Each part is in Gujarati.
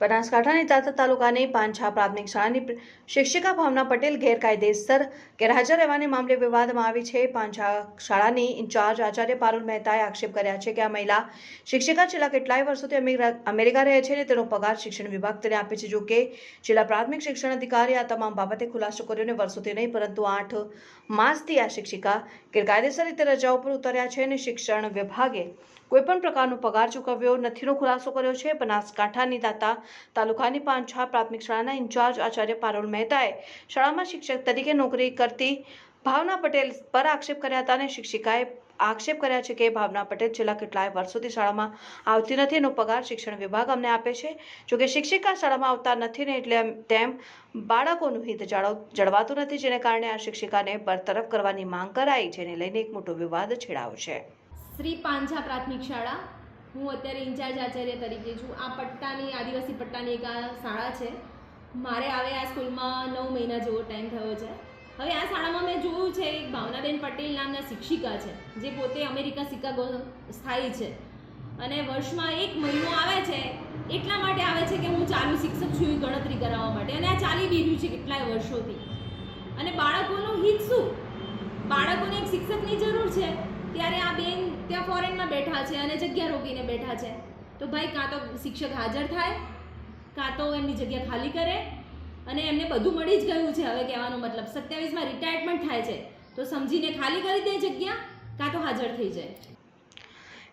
બનાસકાંઠાની તાતા તાલુકાની પાંછા પ્રાથમિક શાળાની શિક્ષિકા ભાવના પટેલ ગેરકાયદેસર ગેરહાજર રહેવાને મામલે વિવાદમાં આવી છે. પાંછા શાળાની ઇન્ચાર્જ આચાર્ય પારુલ મહેતાએ આક્ષેપ કર્યા છે કે આ મહિલા શિક્ષિકા છેલ્લા કેટલાય વર્ષોથી અમેરિકા રહે છે અને તેનો પગાર શિક્ષણ વિભાગ તેને આપે છે. જોકે જિલ્લા પ્રાથમિક શિક્ષણ અધિકારી આ તમામ બાબતે ખુલાસો કર્યો અને વર્ષોથી નહીં, પરંતુ આઠ માસથી આ શિક્ષિકા ગેરકાયદેસર રીતે રજાઓ પર ઉતર્યા છે અને શિક્ષણ વિભાગે કોઈપણ પ્રકારનો પગાર ચૂકવ્યો નથીનો ખુલાસો કર્યો છે. બનાસકાંઠાની દાતા તાલુકાની પાંછા પ્રાથમિક શાળાના ઇન્ચાર્જ આચાર્ય પારોલ મહેતાએ શાળામાં શિક્ષક તરીકે નોકરી કરતી ભાવના પટેલ પર આક્ષેપ કર્યા હતા અને શિક્ષિકાએ આક્ષેપ કર્યા છે કે ભાવના પટેલ છેલ્લા કેટલાય વર્ષોથી શાળામાં આવતી નથી એનો પગાર શિક્ષણ વિભાગ અમને આપે છે. જોકે શિક્ષિકા શાળામાં આવતા નથી ને એટલે તેમ બાળકોનું હિત જાળવ, જળવાતું નથી, જેને કારણે આ શિક્ષિકાને બરતરફ કરવાની માંગ કરાઈ, જેને લઈને એક મોટો વિવાદ છેડાયો છે. શ્રી પાંછા પ્રાથમિક શાળા. હું અત્યારે ઇન્ચાર્જ આચાર્ય તરીકે છું. આ પટ્ટાની, આદિવાસી પટ્ટાની એક આ શાળા છે. મારે આવે આ સ્કૂલમાં નવ મહિના જેવો ટાઈમ થયો છે. હવે આ શાળામાં મેં જોયું છે, એક ભાવનાબેન પટેલ નામના શિક્ષિકા છે, જે પોતે અમેરિકા શિકાગો સ્થાયી છે. અને વર્ષમાં એક મહિનો આવે છે, એટલા માટે આવે છે કે હું ચાલુ શિક્ષક છું એવી ગણતરી કરાવવા માટે. અને આ ચાલી બી રહ્યું છે કેટલાય વર્ષોથી. અને બાળકોનું હિત શું? બાળકોને એક શિક્ષકની જરૂર છે. ત્યારે આ બેન ત્યાં ફોરેનમાં બેઠા છે અને જગ્યા રોકીને બેઠા છે. તો ભાઈ, કાં તો શિક્ષક હાજર થાય, કાં તો એમની જગ્યા ખાલી કરે અને એમને બધું મળી જ ગયું છે હવે કહેવાનો મતલબ. સત્યાવીસમાં રિટાયરમેન્ટ થાય છે. તો સમજીને ખાલી કરી દે જગ્યા, કાં તો હાજર થઈ જાય.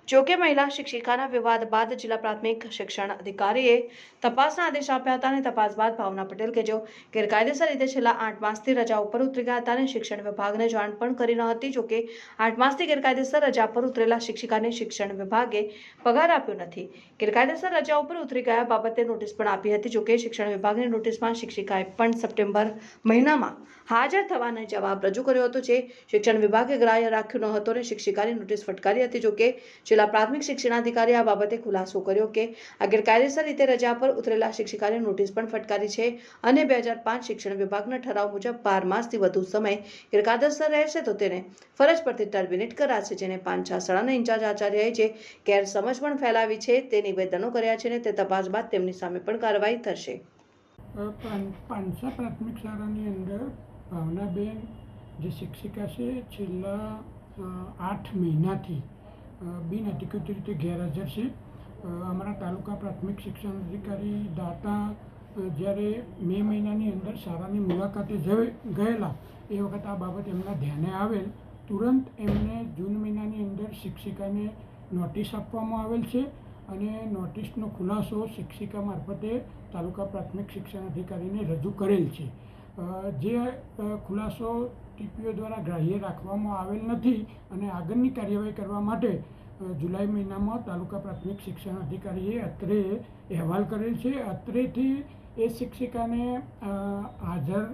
જોકે મહિલા શિક્ષિકાના વિવાદ બાદ જિલ્લા પ્રાથમિક શિક્ષણ અધિકારીએ તપાસના આદેશ આપ્યા હતા અને તપાસ બાદ ભાવના પટેલ કે જેઓ ગેરકાયદેસર રીતે છેલ્લા આઠ માસથી રજા ઉપર ઉતરી ગયા હતા અને શિક્ષણ વિભાગને જાણ પણ કરી ન હતી જોકે આઠ માસથી ગેરકાયદેસર રજા પર ઉતરેલા શિક્ષિકાને શિક્ષણ વિભાગે પગાર આપ્યો નથી. ગેરકાયદેસર રજા ઉપર ઉતરી ગયા બાબતે નોટિસ પણ આપી હતી જોકે શિક્ષણ વિભાગની નોટિસમાં શિક્ષિકાએ પણ સપ્ટેમ્બર મહિનામાં હાજર થવાનો જવાબ રજૂ કર્યો હતો, જે શિક્ષણ વિભાગે ગ્રાહ્ય રાખ્યો ન હતો અને શિક્ષિકાની નોટિસ ફટકારી હતી જોકે જિલ્લા પ્રાથમિક શિક્ષણાધિકારી આ બાબતે ખુલાસો કર્યો કે આ ગેરકાયદેસર રીતે રજા પર ઉતરેલા શિક્ષિકાને નોટિસ પણ ફટકારી છે અને બે હજાર પાંચ શિક્ષણ વિભાગના ઠરાવ મુજબ બાર માસથી વધુ સમય ગેરકાયદેસર રહેશે તો તેને ફરજ પરથી ટર્મિનેટ કરાશે, જેને પાંચા શાળાના ઇન્ચાર્જ આચાર્યએ જે ગેરસમજ પણ ફેલાવી છે તે નિવેદનો કર્યા છે અને તે તપાસ બાદ તેમની સામે પણ કાર્યવાહી થશે. પાંચસા પ્રાથમિક શાળાની અંદર ભાવનાબેન, જે શિક્ષિકા છે, છેલ્લા આઠ મહિનાથી બિન અધિકૃત રીતે ગેરહાજર છે. અમારા તાલુકા પ્રાથમિક શિક્ષણ અધિકારી દાતા જ્યારે મે મહિનાની અંદર શાળાની મુલાકાતે ગયેલા, એ વખત આ બાબત એમના ધ્યાને આવેલ. તુરંત એમને જૂન મહિનાની અંદર શિક્ષિકાને નોટિસ આપવામાં આવેલ છે અને નોટિસનો ખુલાસો શિક્ષિકા મારફતે તાલુકા પ્રાથમિક શિક્ષણ અધિકારીને રજૂ કરેલ છે. જે ખુલાસો ટીપીઓ દ્વારા ગ્રાહ્ય રાખવામાં આવેલ નથી અને આગળની કાર્યવાહી કરવા માટે જુલાઈ મહિનામાં તાલુકા પ્રાથમિક શિક્ષણ અધિકારીએ અત્રે અહેવાલ કરેલ છે. અત્રેથી એ શિક્ષિકાને હાજર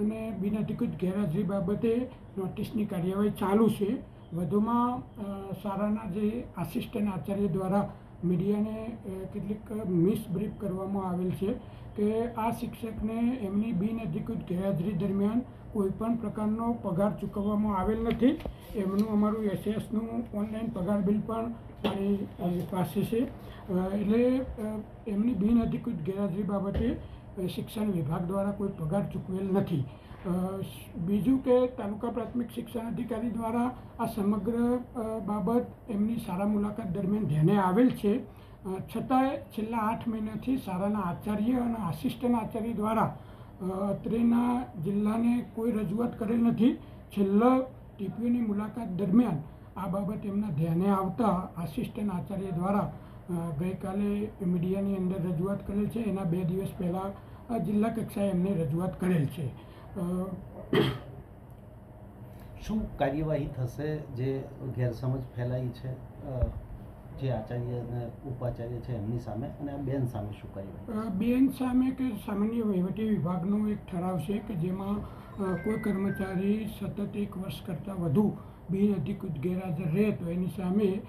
અને બિનઅધિકૃત ગેરહાજરી બાબતે નોટિસની કાર્યવાહી ચાલુ છે. વધુમાં શાળાના જે આસિસ્ટન્ટ આચાર્ય દ્વારા મીડિયાને કેટલીક મિસબ્રીફ કરવામાં આવેલ છે કે આ શિક્ષકને એમની બિનઅધિકૃત ગેરહાજરી દરમિયાન કોઈપણ પ્રકારનો પગાર ચૂકવવામાં આવેલ નથી. એમનું અમારું એસએસનું ઓનલાઈન પગાર બિલ પણ મારી પાસે છે. એટલે એમની બિનઅધિકૃત ગેરહાજરી બાબતે શિક્ષણ વિભાગ દ્વારા કોઈ પગાર ચૂકવેલ નથી. બીજું કે તાલુકા પ્રાથમિક શિક્ષણ અધિકારી દ્વારા આ સમગ્ર બાબત એમની શાળા મુલાકાત દરમિયાન ધ્યાને આવેલ છે. છતાંય છેલ્લા આઠ મહિનાથી શાળાના આચાર્ય અને આસિસ્ટન્ટ આચાર્ય દ્વારા અત્રેના જિલ્લાને કોઈ રજૂઆત કરેલ નથી. છેલ્લા ટીપીઓની મુલાકાત દરમિયાન આ બાબત એમના ધ્યાને આવતા આસિસ્ટન્ટ આચાર્ય દ્વારા ગઈકાલે મીડિયાની અંદર રજૂઆત કરેલ છે. એના બે દિવસ પહેલાં જિલ્લા કક્ષાએ એમને રજૂઆત કરેલ છે. શું કાર્યવાહી થશે જે ગેરસમજ ફેલાઈ છે? જે આચાર્ય અને ઉપાચાર્ય છે એમની સામે અને આ બેન સામે શું કાર્યવાહી બેન સામે કે સામાન્ય વહીવટી વિભાગનો એક ઠરાવ છે કે જેમાં કોઈ કર્મચારી સતત એક વર્ષ કરતાં વધુ બિન અધિકૃત ગેરહાજર રહે તો એની સામે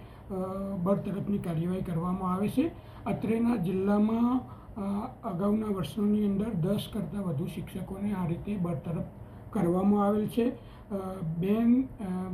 બરતરફની કાર્યવાહી કરવામાં આવે છે. અત્રેના જિલ્લામાં અગાઉના વર્ષોની અંદર દસ કરતાં વધુ શિક્ષકોને આ રીતે બરતરફ કરવામાં આવેલ છે. બેન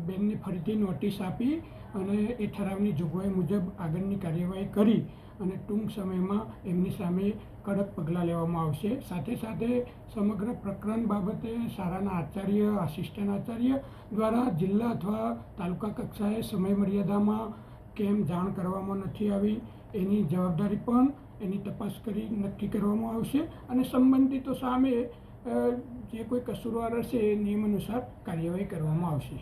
બેનને ફરીથી નોટિસ આપી અને એ ઠરાવની જોગવાઈ મુજબ આગળની કાર્યવાહી કરી અને ટૂંક સમયમાં એમની સામે કડક પગલાં લેવામાં આવશે. સાથે સાથે સમગ્ર પ્રકરણ બાબતે શાળાના આચાર્ય, આસિસ્ટન્ટ આચાર્ય દ્વારા જિલ્લા અથવા તાલુકા કક્ષાએ સમય મર્યાદામાં કેમ જાણ કરવામાં નથી આવી એની જવાબદારી પણ એની તપાસ કરી નક્કી કરવામાં આવશે અને સંબંધિતો સામે જે કોઈ કસૂરવાર હશે એ નિયમ અનુસાર કાર્યવાહી કરવામાં આવશે.